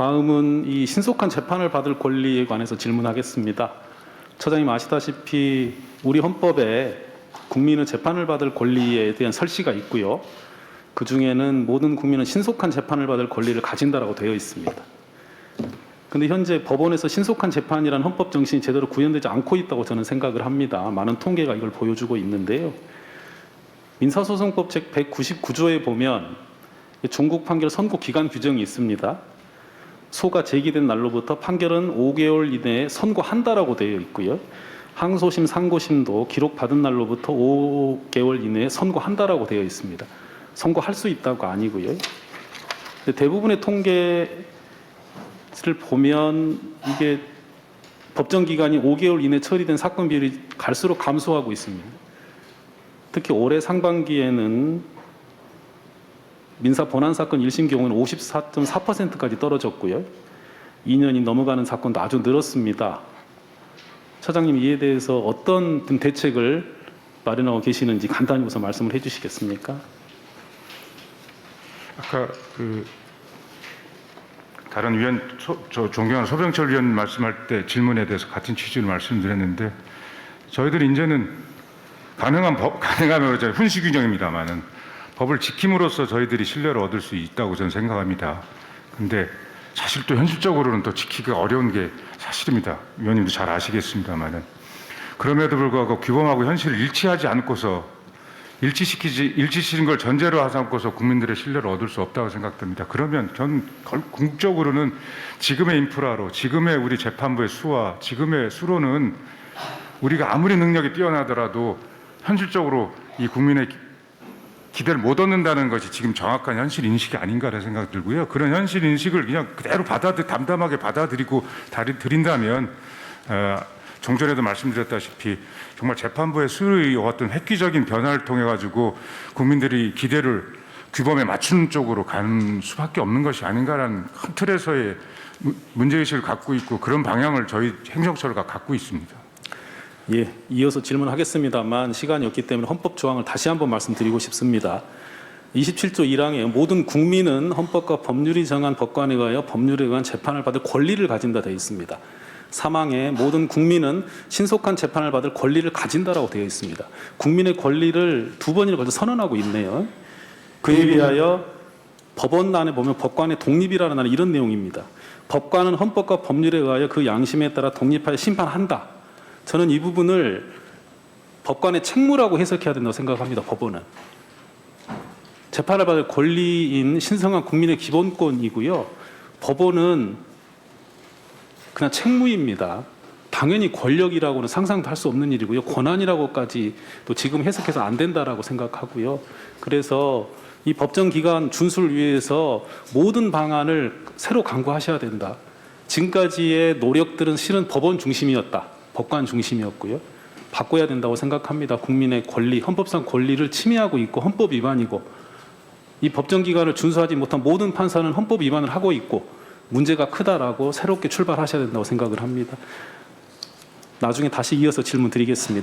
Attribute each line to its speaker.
Speaker 1: 다음은 이 신속한 재판을 받을 권리에 관해서 질문하겠습니다. 처장님 아시다시피 우리 헌법에 국민은 재판을 받을 권리에 대한 설시가 있고요. 그 중에는 모든 국민은 신속한 재판을 받을 권리를 가진다라고 되어 있습니다. 근데 현재 법원에서 신속한 재판이라는 헌법 정신이 제대로 구현되지 않고 있다고 저는 생각을 합니다. 많은 통계가 이걸 보여주고 있는데요. 민사소송법 책 199조에 보면 종국 판결 선고 기간 규정이 있습니다. 소가 제기된 날로부터 판결은 5개월 이내에 선고한다라고 되어 있고요. 항소심, 상고심도 기록 받은 날로부터 5개월 이내에 선고한다라고 되어 있습니다. 선고할 수 있다고 아니고요. 대부분의 통계를 보면 이게 법정 기간이 5개월 이내 처리된 사건 비율이 갈수록 감소하고 있습니다. 특히 올해 상반기에는 민사 본안 사건 1심 경우는 54.4%까지 떨어졌고요. 2년이 넘어가는 사건도 아주 늘었습니다. 차장님 이에 대해서 어떤 등 대책을 마련하고 계시는지 간단히 우선 말씀을 해주시겠습니까?
Speaker 2: 아까 그 다른 위원 소, 저 존경하는 소병철 위원 말씀할 때 질문에 대해서 같은 취지로 말씀드렸는데 저희들이 이제는 가능한 법 가능하면 이제 훈시 규정입니다만은 법을 지킴으로써 저희들이 신뢰를 얻을 수 있다고 저는 생각합니다. 근데 사실 또 현실적으로는 또 지키기가 어려운 게 사실입니다. 위원님도 잘 아시겠습니다만은 그럼에도 불구하고 규범하고 현실을 일치하지 않고서 일치시키지 일치시킨 걸 전제로 하삼고서 국민들의 신뢰를 얻을 수 없다고 생각됩니다. 그러면 전 걸- 궁극적으로는 지금의 인프라로 지금의 우리 재판부의 수와 지금의 수로는 우리가 아무리 능력이 뛰어나더라도 현실적으로 이 국민의 기- 기대를 못 얻는다는 것이 지금 정확한 현실 인식이 아닌가라는 생각이 들고요. 그런 현실 인식을 그냥 그대로 받아들 담담하게 받아들이고 드린다면 어, 종전에도 말씀드렸다시피 정말 재판부의 수의 어떤 획기적인 변화를 통해 가지고 국민들이 기대를 규범에 맞추는 쪽으로 가는 수밖에 없는 것이 아닌가라는 큰 틀에서의 문- 문제의식을 갖고 있고 그런 방향을 저희 행정처가 갖고 있습니다.
Speaker 1: 예, 이어서 질문하겠습니다만 시간이 없기 때문에 헌법 조항을 다시 한번 말씀드리고 싶습니다. 27조 1항에 모든 국민은 헌법과 법률이 정한 법관에 의하여 법률에 의한 재판을 받을 권리를 가진다 되어 있습니다. 사망에 모든 국민은 신속한 재판을 받을 권리를 가진다라고 되어 있습니다. 국민의 권리를 두 번이나 걸쳐 선언하고 있네요. 그에 비하여 법원란에 보면 법관의 독립이라는 날 이런 내용입니다. 법관은 헌법과 법률에 의하여 그 양심에 따라 독립하여 심판한다. 저는 이 부분을 법관의 책무라고 해석해야 된다고 생각합니다. 법원은 재판을 받을 권리인 신성한 국민의 기본권이고요. 법원은 그냥 책무입니다. 당연히 권력이라고는 상상도 할 수 없는 일이고요. 권한이라고까지 또 지금 해석해서 안 된다라고 생각하고요. 그래서 이 법정 기간 준수를 위해서 모든 방안을 새로 강구하셔야 된다. 지금까지의 노력들은 실은 법원 중심이었다. 법관 중심이었고요. 바꿔야 된다고 생각합니다. 국민의 권리, 헌법상 권리를 침해하고 있고 헌법 위반이고 이 법정 기간을 준수하지 못한 모든 판사는 헌법 위반을 하고 있고 문제가 크다라고 새롭게 출발하셔야 된다고 생각을 합니다. 나중에 다시 이어서 질문 드리겠습니다.